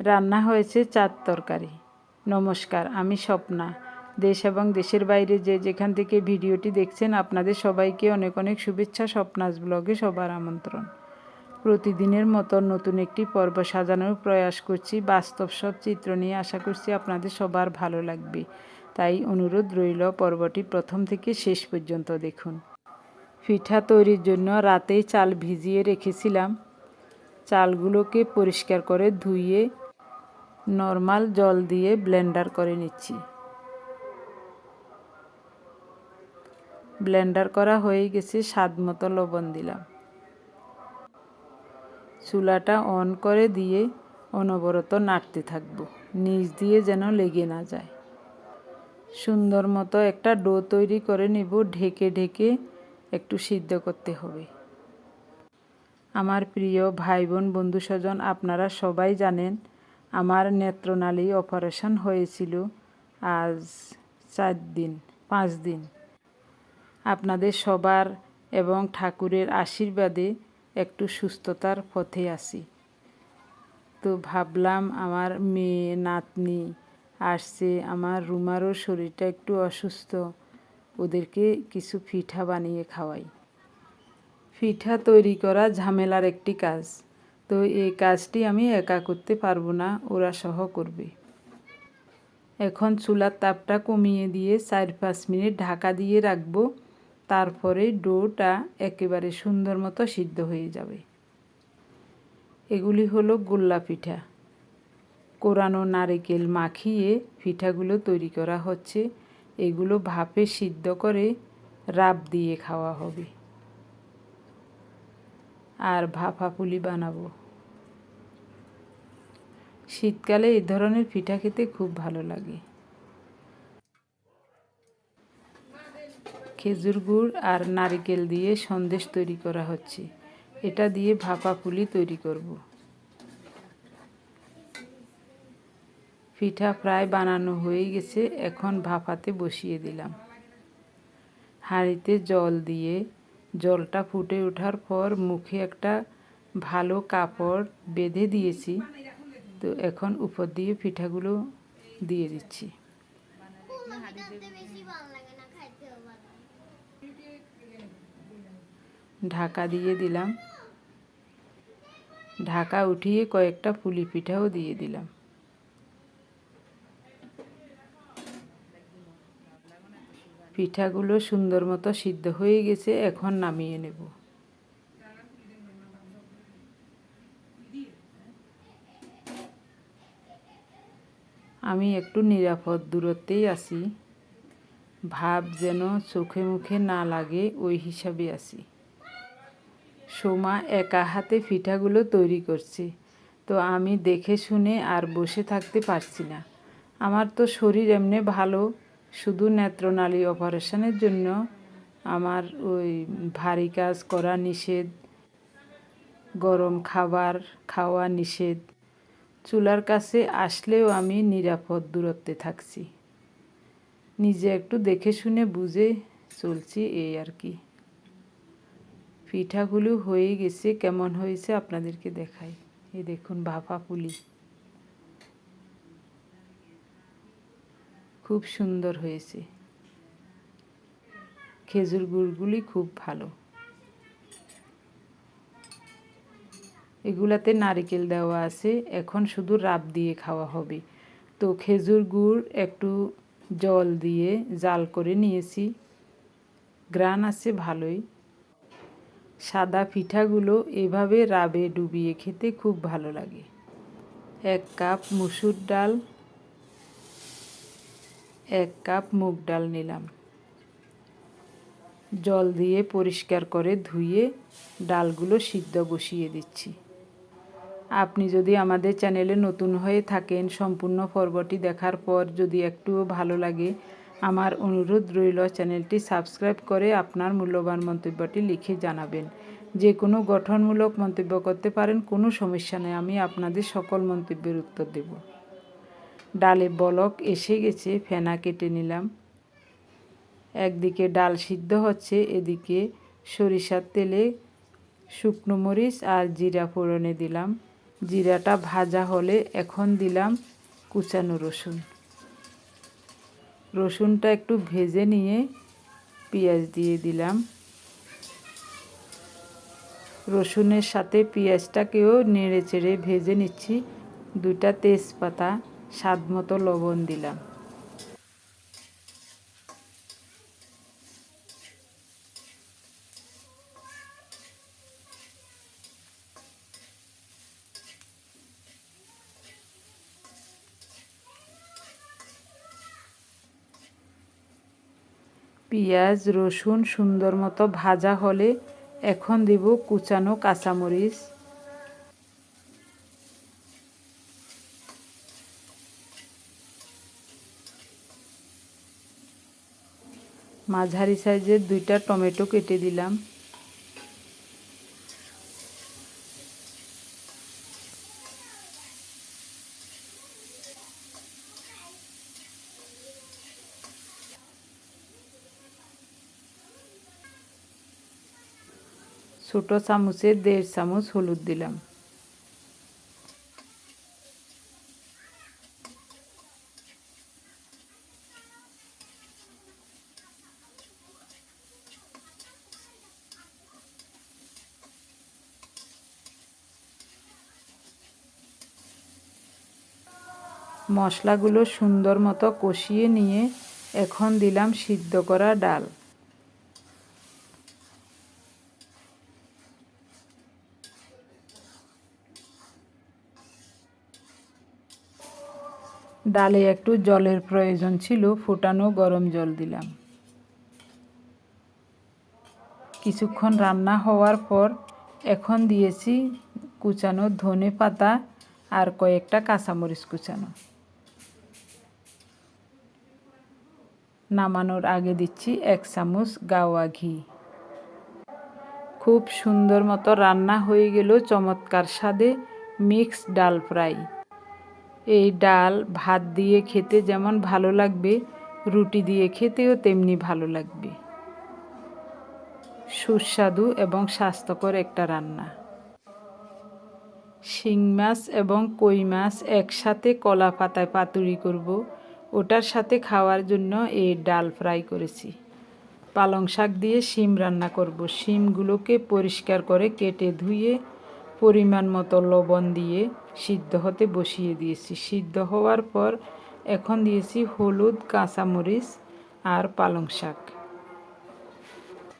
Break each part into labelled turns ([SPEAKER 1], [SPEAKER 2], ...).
[SPEAKER 1] রান্না হয়েছে চার তরকারি। নমস্কার, আমি স্বপ্না। দেশ এবং দেশের বাইরে যে যেখান থেকে ভিডিওটি দেখছেন, আপনাদের সবাইকে অনেক অনেক শুভেচ্ছা স্বপ্নাস ব্লগে সবার আমন্ত্রণ। প্রতিদিনের মতো নতুন একটি পর্ব সাজানোর প্রয়াস করছি। বাস্তব সব চিত্র নিয়ে আশা করছি আপনাদের সবার ভালো লাগবে। তাই অনুরোধ রইল পর্বটি প্রথম থেকে শেষ পর্যন্ত দেখুন। পিঠা তৈরির জন্য রাতেই চাল ভিজিয়ে রেখেছিলাম। চালগুলোকে পরিষ্কার করে ধুয়ে নর্মাল জল দিয়ে ব্লেন্ডার করে নিচ্ছি। ব্লেন্ডার করা হয়ে গেছে স্বাদ মতো লবণ দিলাম। চুলাটা অন করে দিয়ে অনবরত নাড়তে থাকব, নিচ দিয়ে যেন লেগে না যায়। সুন্দর মতো একটা ডো তৈরি করে নেব, ঢেকে ঢেকে একটু সিদ্ধ করতে হবে। আমার প্রিয় ভাই বোন বন্ধু স্বজন আপনারা সবাই জানেন আমার নেত্রনালী অপারেশন হয়েছিল আজ চার দিন, পাঁচ দিন। আপনাদের সবার এবং ঠাকুরের আশীর্বাদে একটু সুস্থতার পথে আসি তো ভাবলাম আমার মেয়ে নাতনি আসছে, আমার রুমারও শরীরটা একটু অসুস্থ, ওদেরকে কিছু পিঠা বানিয়ে খাওয়াই। পিঠা তৈরি করা ঝামেলার একটি কাজ। তো এই কাজটি আমি একা করতে পারব না, ওরা সহ করবে। এখন চুলার তাপটা কমিয়ে দিয়ে চার পাঁচ মিনিট ঢাকা দিয়ে রাখব, তারপরে ডোটা একেবারে সুন্দর মতো সিদ্ধ হয়ে যাবে। এগুলি হলো গোল্লা পিঠা। কোরানো নারিকেল মাখিয়ে পিঠাগুলো তৈরি করা হচ্ছে। এগুলো ভাপে সিদ্ধ করে রাব দিয়ে খাওয়া হবে। আর ভাপা পুলি বানাবো। শীতকালে এই ধরনের পিঠা খেতে খুব ভালো লাগে। খেজুর গুড় আর নারিকেল দিয়ে সন্দেশ তৈরি করা হচ্ছে। এটা দিয়ে ভাপা পুলি তৈরি করব। পিঠা প্রায় বানানো হয়ে গেছে, এখন ভাপাতে বসিয়ে দিলাম। হাঁড়িতে জল দিয়ে জলটা ফুটে ওঠার পর মুখে একটা ভালো কাপড় বেঁধে দিয়েছি। তো এখন উপর দিয়ে পিঠাগুলো দিয়ে দিচ্ছি। ঢাকা দিয়ে দিলাম। ঢাকা উঠিয়ে কয়েকটা পুলি পিঠাও দিয়ে দিলাম। পিঠাগুলো সুন্দর মতো সিদ্ধ হয়ে গেছে, এখন নামিয়ে নেব। আমি একটু নিরাপদ দূরত্বেই আছি। ভাব যেন চোখে মুখে না লাগে, ওই হিসাবে আছি। সোমা একা হাতে পিঠাগুলো তৈরি করছে, তো আমি দেখে শুনে আর বসে থাকতে পারছি না। আমার তো শরীর এমনি ভালো। শুধু নেত্রনালী অপারেশনের জন্য আমার ওই ভারী কাজ করা নিষেধ, গরম খাবার খাওয়া নিষেধ, চুলার কাছে আসলেও আমি নিরাপদ দূরত্বে থাকছি। নিজে একটু দেখে শুনে বুঝে চলছি এই আর কি। পিঠাগুলো হয়ে গেছে, কেমন হয়েছে আপনাদেরকে দেখাই। এই দেখুন, ভাপা পুলি। খুব সুন্দর হয়েছে। খেজুর গুড়গুলি খুব ভালো। এগুলাতে নারিকেল দেওয়া আছে, এখন শুধু রাব দিয়ে খাওয়া হবে। তো খেজুর গুড় একটু জল দিয়ে জাল করে নিয়েছি। গ্রান আছে ভালোই। সাদা পিঠাগুলো এভাবে রাবে ডুবিয়ে খেতে খুব ভালো লাগে। এক কাপ মুসুর ডাল এক কাপ মুগ ডাল নিলাম। জল দিয়ে পরিষ্কার করে ধুয়ে ডালগুলো সিদ্ধ বসিয়ে দিচ্ছি। আপনি যদি আমাদের চ্যানেলে নতুন হয়ে থাকেন, সম্পূর্ণ পর্বটি দেখার পর যদি একটুও ভালো লাগে, আমার অনুরোধ রইল চ্যানেলটি সাবস্ক্রাইব করে আপনার মূল্যবান মন্তব্যটি লিখে জানাবেন। যে কোনো গঠনমূলক মন্তব্য করতে পারেন, কোনো সমস্যা নেই, আমি আপনাদের সকল মন্তব্যের উত্তর দেব। ডালে বলক এসে গেছে, ফেনা কেটে নিলাম। একদিকে ডাল সিদ্ধ হচ্ছে, এদিকে সরিষার তেলে শুকনো মরিচ আর জিরা ফোড়নে দিলাম। জিরাটা ভাজা হলে এখন দিলাম কুচানো রসুন। রসুনটা একটু ভেজে নিয়ে পেঁয়াজ দিয়ে দিলাম। রসুনের সাথে পেঁয়াজটাকেও নেড়ে চেড়ে ভেজে নিচ্ছি। দুটা তেজপাতা স্বাদ মতো লবণ দিলাম। পেঁয়াজ রসুন সুন্দর মতো ভাজা হলে এখন দেব কুচানো কাঁচামরিচ। মাঝারি সাইজের দুইটা টমেটো কেটে দিলাম। ছোটো চামচে দেড় চামচ হলুদ দিলাম। মশলাগুলো সুন্দর মতো কষিয়ে নিয়ে এখন দিলাম সিদ্ধ করা ডাল। ডালে একটু জলের প্রয়োজন ছিল, ফুটানো গরম জল দিলাম। কিছুক্ষণ রান্না হওয়ার পর এখন দিয়েছি কুচানো ধনে পাতা আর কয়েকটা কাঁচামরিচ কুচানো। নামানোর আগে দিচ্ছি এক চামচ গাওয়া ঘি। খুব সুন্দর মতো রান্না হয়ে গেল চমৎকার স্বাদে মিক্স ডাল ফ্রাই। এই ডাল ভাত দিয়ে খেতে যেমন ভালো লাগবে, রুটি দিয়ে খেতেও তেমনি ভালো লাগবে। সুস্বাদু এবং স্বাস্থ্যকর একটা রান্না। শিং মাছ এবং কই মাছ একসাথে কলা পাতায় পাতুরি করব ওটার সাথে খাওয়ার জন্য এই ডাল ফ্রাই করেছি। পালং শাক দিয়ে শিম রান্না করব। শিমগুলোকে পরিষ্কার করে কেটে ধুয়ে পরিমাণ মতো লবণ দিয়ে সিদ্ধ হতে বসিয়ে দিয়েছি। সিদ্ধ হওয়ার পর এখন দিয়েছি হলুদ, কাঁচামরিচ আর পালং শাক।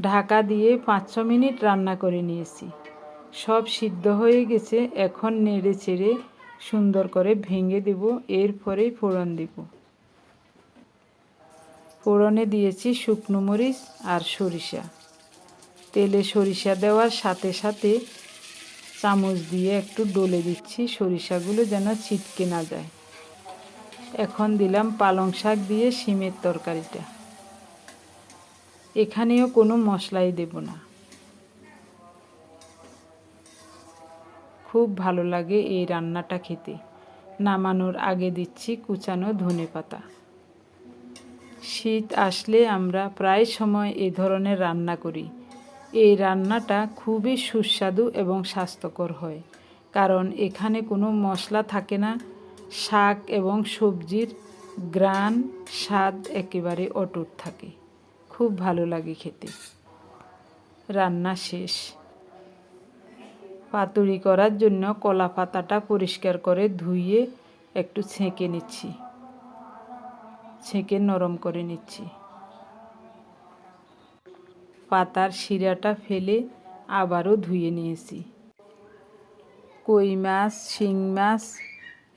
[SPEAKER 1] ঢাকা দিয়ে পাঁচ ছ মিনিট রান্না করে নিয়েছি। সব সিদ্ধ হয়ে গেছে। এখন নেড়ে চেড়ে সুন্দর করে ভেঙে দেব। এরপরেই ফোড়ন দেব। ফোড়নে দিয়েছি শুকনো মরিচ আর সরিষা। তেলে সরিষা দেওয়ার সাথে সাথে চামচ দিয়ে একটু ডলে দিচ্ছি সরিষাগুলো যেন ছিটকে না যায়। এখন দিলাম পালং শাক দিয়ে শিমের তরকারিটা। এখানেও কোনো মশলাই দেব না। খুব ভালো লাগে এই রান্নাটা খেতে। নামানোর আগে দিচ্ছি কুচানো ধনে পাতা শীত আসলে আমরা প্রায় সময় এ ধরনের রান্না করি। এই রান্নাটা খুবই সুস্বাদু এবং স্বাস্থ্যকর হয়। কারণ এখানে কোনো মশলা থাকে না। শাক এবং সবজির গ্রান স্বাদ একেবারে অটুট থাকে। খুব ভালো লাগে খেতে। রান্না শেষ। পাতুড়ি করার জন্য কলা পাতাটা পরিষ্কার করে ধুইয়ে একটু ছেঁকে নিচ্ছি। ছেঁকে নরম করে নিচ্ছি। পাতার শিরাটা ফেলে আবারও ধুয়ে নিয়েছি। কই মাছ, শিং মাছ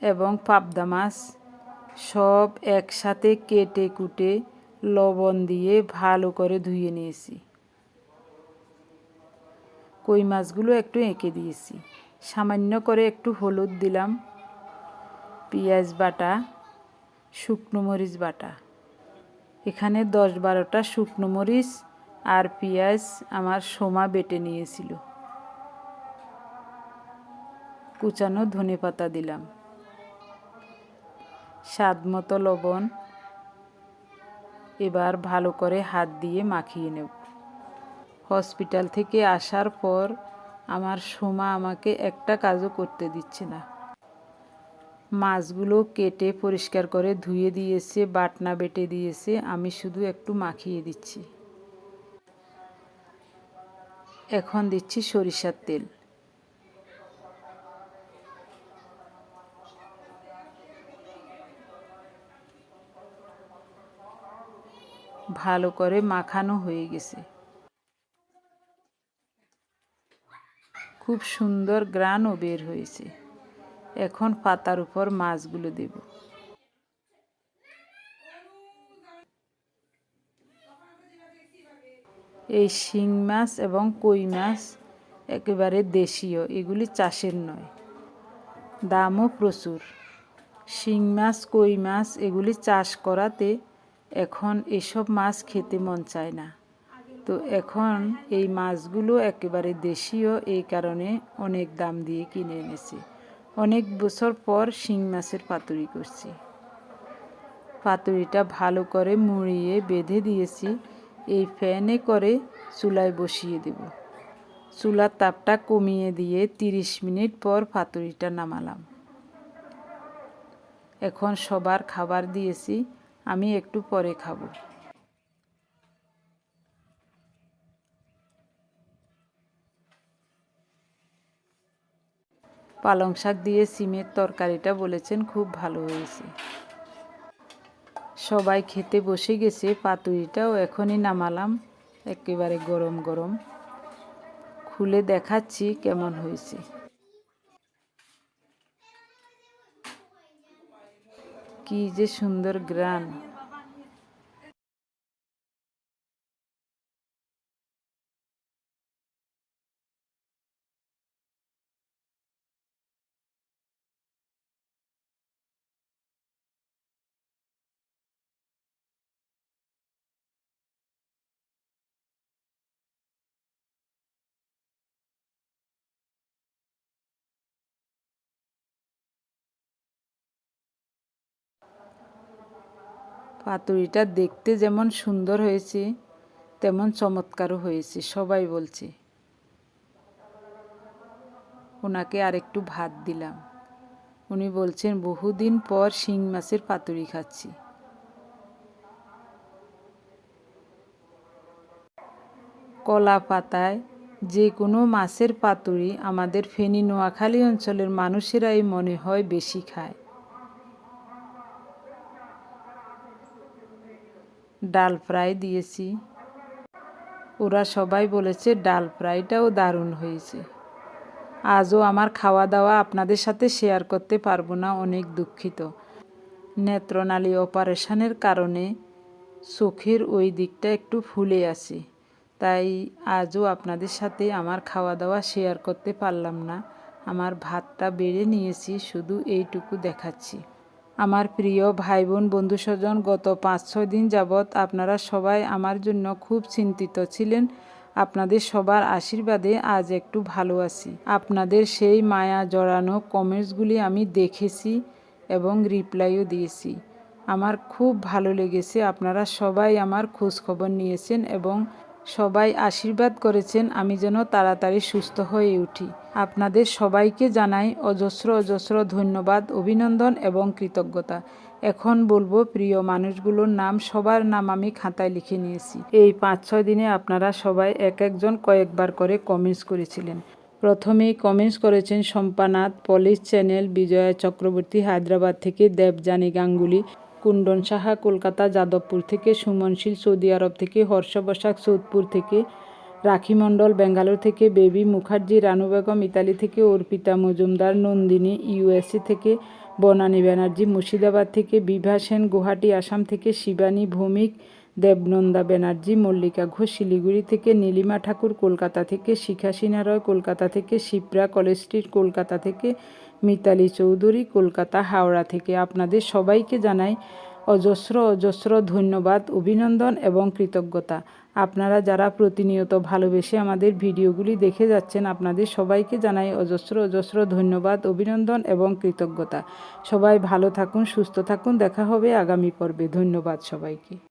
[SPEAKER 1] এবং পাবদা মাছ সব একসাথে কেটে কুটে লবণ দিয়ে ভালো করে ধুয়ে নিয়েছি। কই মাছগুলো একটু এঁকে দিয়েছি। সামান্য করে একটু হলুদ দিলাম। পেঁয়াজ বাটা শুকনো মরিচ বাটা। এখানে দশ বারোটা শুকনো মরিচ আর পেঁয়াজ আমার সোমা বেটে নিয়েছিল। কুচানো ধনে পাতা দিলাম। স্বাদ মতো লবণ এবার ভালো করে হাত দিয়ে মাখিয়ে নেব। হসপিটাল থেকে আসার পর আমার সোমা আমাকে একটা কাজও করতে দিচ্ছে না। মাছগুলো কেটে পরিষ্কার করে ধুয়ে দিয়েছে, বাটনা বেটে দিয়েছে। আমি শুধু একটু মাখিয়ে দিচ্ছি। এখন দিচ্ছি সরিষার তেল। ভালো করে মাখানো হয়ে গেছে। খুব সুন্দর গ্রানও বের হয়েছে। এখন পাতার উপর মাছগুলো দেব। এই শিং মাছ এবং কই মাছ একেবারে দেশীয়, এগুলি চাষের নয়। দামও প্রচুর। শিং মাছ, কই মাছ এগুলি চাষ করাতে এখন এসব মাছ খেতে মন চায় না। তো এখন এই মাছগুলো একেবারে দেশীয়, এই কারণে অনেক দাম দিয়ে কিনে এনেছি। অনেক বছর পর শিং মাছের পাতুরি করছি। পাতুরিটা ভালো করে মুড়িয়ে বেঁধে দিয়েছি। এই ফ্যানে করে চুলায় বসিয়ে দেব। চুলার তাপটা কমিয়ে দিয়ে তিরিশ মিনিট পর পাতুরিটা নামালাম। এখন সবার খাবার দিয়েছি, আমি একটু পরে খাব। পালং শাক দিয়ে সিমের তরকারিটা বলেছেন, খুব ভালো হয়েছে। সবাই খেতে বসে গেছে, পাতুরিটাও এখনই নামালাম, একেবারে গরম গরম। খুলে দেখাচ্ছি কেমন হয়েছে। কি যে সুন্দর গ্রান। পাতুরিটা দেখতে যেমন সুন্দর হয়েছে, তেমন চমৎকারও হয়েছে, সবাই বলছে। ওনাকে আরেকটু ভাত দিলাম। উনি বলছেন, বহুদিন পর শিং মাছের পাতুরি খাচ্ছি। কলা পাতায় যে কোনো মাছের পাতুরি আমাদের ফেনী, নোয়াখালী অঞ্চলের মানুষেরাই মনে হয় বেশি খায়। ডাল ফ্রাই দিয়েছি। ওরা সবাই বলেছে ডাল ফ্রাইটাও দারুণ হয়েছে। আজও আমার খাওয়া দাওয়া আপনাদের সাথে শেয়ার করতে পারব না, অনেক দুঃখিত। নেত্রনালী অপারেশনের কারণে চোখের ওই দিকটা একটু ফুলে আছে, তাই আজও আপনাদের সাথে আমার খাওয়া দাওয়া শেয়ার করতে পারলাম না। আমার ভাতটা বেড়ে নিয়েছি, শুধু এইটুকু দেখাচ্ছি। আমার প্রিয় ভাই বোন বন্ধু স্বজন গত পাঁচ ছয় দিন যাবৎ আপনারা সবাই আমার জন্য খুব চিন্তিত ছিলেন। আপনাদের সবার আশীর্বাদে আজ একটু ভালো আছি। আপনাদের সেই মায়া জড়ানো কমেন্টসগুলি আমি দেখেছি এবং রিপ্লাইও দিয়েছি। আমার খুব ভালো লেগেছে। আপনারা সবাই আমার খোঁজখবর নিয়েছেন এবং সবাই আশীর্বাদ করেছেন, আমি যেন তাড়াতাড়ি সুস্থ হয়ে উঠি। আপনাদের সবাইকে জানাই অজস্র অজস্র ধন্যবাদ, অভিনন্দন এবং কৃতজ্ঞতা। এখন বলব, প্রিয় মানুষগুলোর নাম, সবার নাম আমি খাতায় লিখে নিয়েছি। এই পাঁচ ছয় দিনে আপনারা সবাই এক একজন কয়েকবার করে কমেন্টস করেছিলেন। প্রথমেই কমেন্টস করেছেন সম্পানাথ, পলিশ চ্যানেল, বিজয়া চক্রবর্তী, হায়দ্রাবাদ থেকে দেবজানী গাঙ্গুলি কুণ্ডন সাহা কলকাতা, যাদবপুর থেকে সুমনশীল, সৌদি আরব থেকে হর্ষ বসাক, সৌদপুর থেকে রাখি মণ্ডল বেঙ্গালোর থেকে বেবি মুখার্জি, রানু বেগম, ইতালি থেকে অর্পিতা মজুমদার, নন্দিনী, ইউএসএ থেকে বনানী ব্যানার্জি, মুর্শিদাবাদ থেকে বিভা সেন, গুয়াহাটি, আসাম থেকে শিবানী ভৌমিক দেবনন্দা ব্যানার্জি মল্লিকা ঘোষ, শিলিগুড়ি থেকে নীলিমা ঠাকুর, কলকাতা থেকে শিখা সিনহা রয় কলকাতা থেকে শিপ্রা কলেজ স্ট্রিট, কলকাতা থেকে মিতালি চৌধুরী, কলকাতা হাওড়া থেকে আপনাদের সবাইকে জানাই অজস্র অজস্র ধন্যবাদ, অভিনন্দন এবং কৃতজ্ঞতা। আপনারা যারা প্রতিনিয়ত ভালোবেসে আমাদের ভিডিওগুলি দেখে যাচ্ছেন, আপনাদের সবাইকে জানাই অজস্র অজস্র ধন্যবাদ, অভিনন্দন এবং কৃতজ্ঞতা। সবাই ভালো থাকুন, সুস্থ থাকুন, দেখা হবে আগামী পর্বে। ধন্যবাদ সবাইকে।